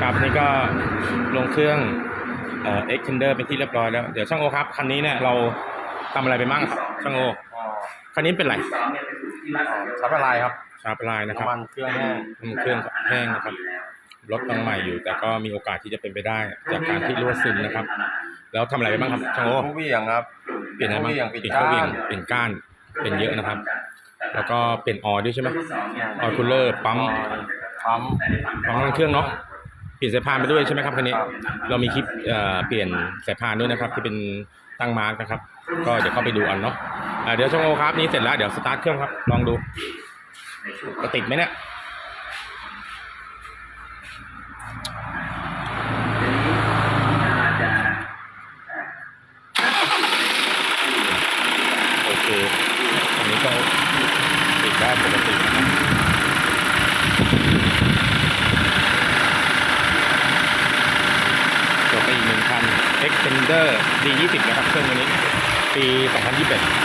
ครับนี่ก็ลงเครื่องเอ่อ extender เป็นที่เรียบร้อยแล้ว เดี๋ยวช่างโอครับคันนี้เนี่ยเราทำอะไรไปบ้างครับช่างโอคันนี้เป็นไรชาร์จลายครับชาร์ปลายนะครับน้ำมันเครื่องแห้งน้ำมันเครื่องแห้งนะครับรถยังใหม่อยู่ แต่ก็มีโอกาสที่จะเป็นไปได้ จากการที่รั่วซึมนะครับ แล้วทำอะไรไปบ้างครับช่างโอผู้เหวี่ยงครับเปลี่ยนอะไรบ้างผู้เหวี่ยงปิดเปลี่ยนเข้าเหวี่ยงก้านเปลี่ยนก้านเป็นเยอะนะครับ แล้วก็เปลี่ยนออยล์ด้วยใช่ไหมออยล์คูลเลอร์ปั๊มปั๊มปั๊มน้ำมันเครื่องเนาะเป ลี่ยนสายพานไปด้วยใช่ไหมครับคันนี้ เรามีคลิปเอ่อเปลี่ยนสายพานด้วยนะครับ ที่เป็นตั้งมาร์กนะครับ ก็เดี๋ยวเข้าไปดูอันเนาะอ่าเดี๋ยวช่างโอครับนี่เสร็จแล้วเดี๋ยวสตาร์ทเครื่องครับ ลองดูจะติดไหมเนี่ยโอเคอันนี้ก็ติดได้ปกตินะครับ จบ ไปอีกหนึ่งคัน Extender D20 นะครับเครื่องตัวนี้ ปี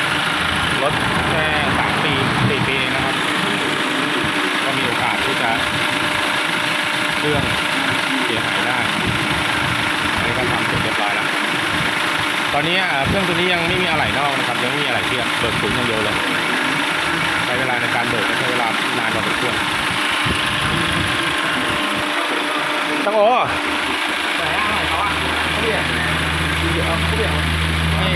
2021 รถแค่3ปี4ปีนะครับ ก็มีโอกาสที่จะเครื่องเสียหายได้นนี้ก็ทำเสร็จเรียบร้อยแล้ว ตอนนี้เครื่องตัวนี้ยังไม่มีอะไรนอกนะครับ ยังไม่มีอะไรเทียบเบิกศูนย์อย่างเดียวเลย ใช้เวลาในการเบิกใช้เวลานานพอสมควรช่างโอ ไหนอะไรเขาอะผู้เหวี่ยงเดี๋ยวผู้เหวี่ยงนี่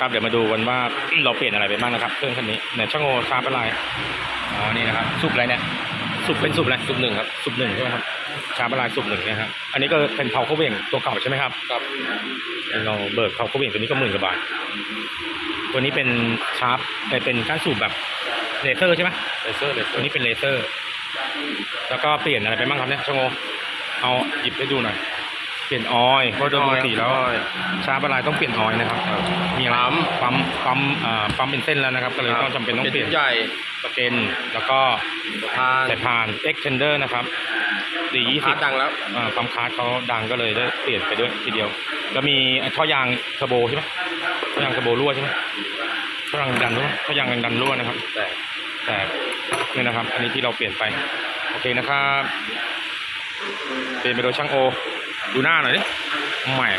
ครับ เดี๋ยวมาดูกันว่าเราเปลี่ยนอะไรไปบ้างนะครับเครื่องคันนี้เนี่ยช่างโอชาร์ปอะไรอ๋อนี่นะครับสุบอะไรเนี่ยสุบเป็นสุบอะไรสุบหนึ่งครับสุบหนึ่งใช่ไหมครับชาร์ปอะไรสุบหนึ่งนะครับอันนี้ก็เป็นเผาเข้าเหวี่ยงตัวเก่าใช่ไหมครับครับเราเบิกเผาเข้าเหวี่ยงตัวนี้ก็หมื่นกว่าบาทตัวนี้เป็นชาร์ปเอ่อเป็นการสูบแบบเลเซอร์ใช่ไหมเลเซอร์เลเซอตัวร์นี้เป็นเลเซอร์ แล้วก็เปลี่ยนอะไรไปบ้างครับเนี่ยช่างโอเอาหยิบให้ดูหน่อย เปลี่ยนออยล์เพราะโดยปกติแล้วชาร์ปอะไรต้องเปลี่ยนออยล์นะครับมีอะไรปั๊มปั๊มอ่าปั๊มเป็นเส้นแล้วนะครับ ก็เลยต้องจำเป็นต้องเปลี่ยนใหญ่ประเกนแล้วก็สะพานสายพาน extender นะครับสี่ยี่คาสิบร์ดดังแล้วปั๊มคาร์ดเขาดังก็เลยได้เปลี่ยนไปด้วยทีเดียว แล้วมีท่อยางเทอร์โบใช่ไหมท่อยางเทอร์โบรั่วใช่ไหมท่อยางดันรั่วท่อยางดันรั่วนะครับ แต่แต่นี่นะครับ อันนี้ที่เราเปลี่ยนไป โอเคนะครับ เปลี่ยนไปโดยช่างโอ ดูหน้าหน่อยดิใหม่